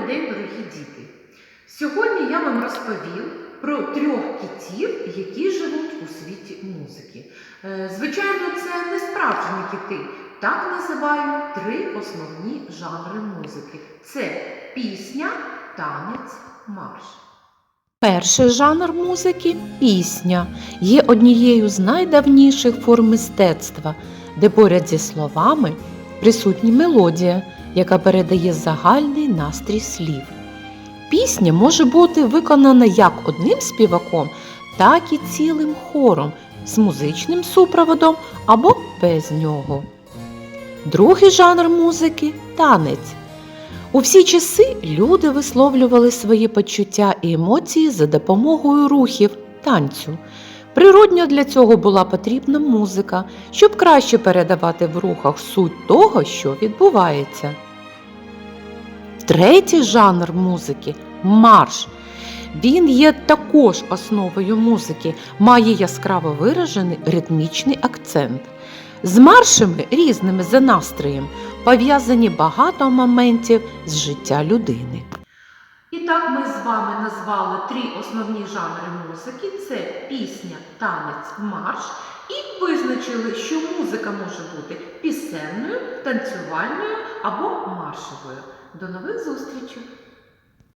Добрий день, дорогі діти! Сьогодні я вам розповім про трьох китів, які живуть у світі музики. Е, Звичайно, це не справжні кити. Так називаю три основні жанри музики: це пісня, танець, марш. Перший жанр музики пісня є однією з найдавніших форм мистецтва, де поряд зі словами присутня мелодія, яка передає загальний настрій слів. Пісня може бути виконана як одним співаком, так і цілим хором з музичним супроводом або без нього. Другий жанр музики танець. У всі часи люди висловлювали свої почуття і емоції за допомогою рухів танцю. Природньо для цього була потрібна музика, щоб краще передавати в рухах суть того, що відбувається. Третій жанр музики марш. Він є також основою музики, має яскраво виражений ритмічний акцент. З маршами різними за настроєм пов'язані багато моментів з життя людини. І так ми з вами назвали три основні жанри музики: це пісня, танець, марш. І визначили, що музика може бути пісенною, танцювальною або маршовою. До нових зустрічей!